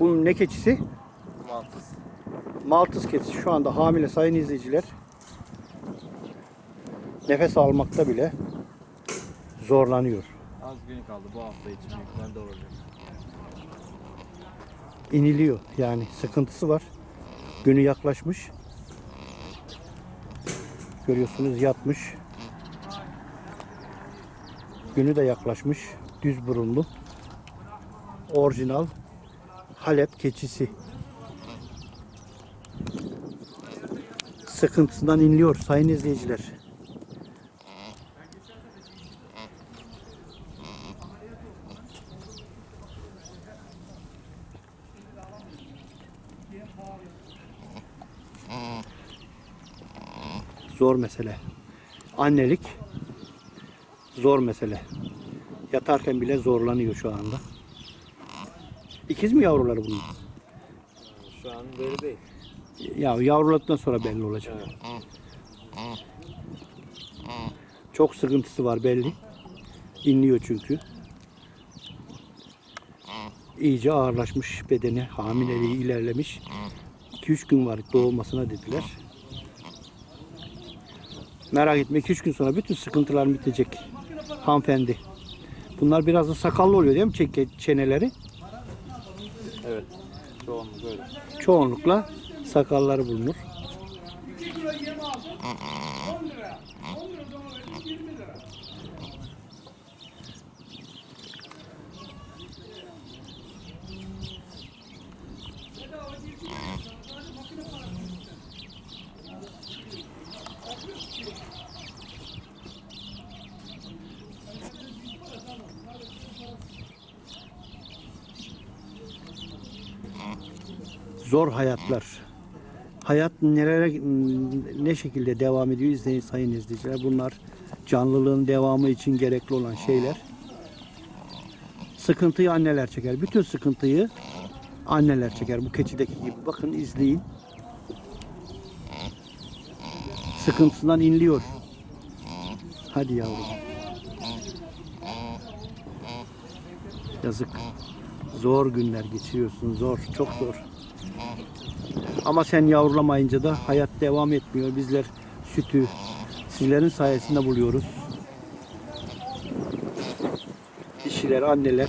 Bu ne keçisi? Mantıs. Maltız keçisi şu anda hamile sayın izleyiciler. Nefes almakta bile zorlanıyor. Az gün kaldı bu hafta için büyükler doğuracak. İniliyor yani sıkıntısı var. Günü yaklaşmış. Görüyorsunuz yatmış. Günü de yaklaşmış. Düz burunlu. Orijinal Halep keçisi. Sıkıntısından inliyor sayın izleyiciler. Zor mesele. Annelik zor mesele. Yatarken bile zorlanıyor şu anda. İkiz mi yavruları bunun? Şu an böyle değil. Ya yavruladıktan sonra belli olacak. Çok sıkıntısı var belli. İnliyor çünkü. İyice ağırlaşmış bedeni, hamileliği ilerlemiş. 2-3 gün var doğmasına dediler. Merak etme 2-3 gün sonra bütün sıkıntılar bitecek hanımefendi. Bunlar biraz da sakallı oluyor değil mi çeneleri? Evet. Çoğunluk öyle. Çoğunlukla sakalları bulunur. Zor hayatlar. Hayat nereye ne şekilde devam ediyor izleyin sayın izleyiciler. Bunlar canlılığın devamı için gerekli olan şeyler. Sıkıntıyı anneler çeker. Bütün sıkıntıyı anneler çeker. Bu keçideki gibi. Bakın izleyin. Sıkıntısından inliyor. Hadi yavrum. Yazık. Zor günler geçiriyorsun. Zor. Çok zor. Ama sen yavrulamayınca da hayat devam etmiyor. Bizler sütü sizlerin sayesinde buluyoruz. Dişiler, anneler